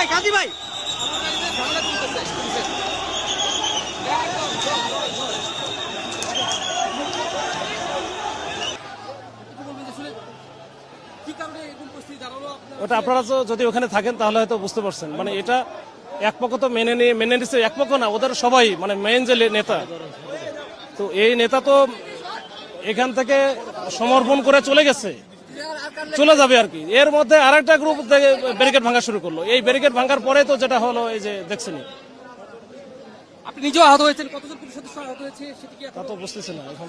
ভাই কাজী ভাই। ওটা আপনারা যদি ওখানে থাকেন, তাহলে হয়তো বুঝতে পারছেন। মানে এটা এক পক্ষ তো মেনে নিয়ে মেনে নিচ্ছে এক পক্ষ না, ওদের সবাই মানে মেন যে নেতা। তো এই নেতা তো এখান থেকে সমর্পণ করে চলে গেছে। চলে যাবে আর কি। এর মধ্যে আর একটা গ্রুপ ব্যারিকেড ভাঙা শুরু করল। এই ব্যারিকেড ভাঙার পরে তো যেটা হলো এই যে দেখছেন। আপনি নিজেও আহত হয়েছেন? কতজন পুলিশ সদস্য আহত হয়েছে? সেটি কি তা তো বুঝতেছি না এখন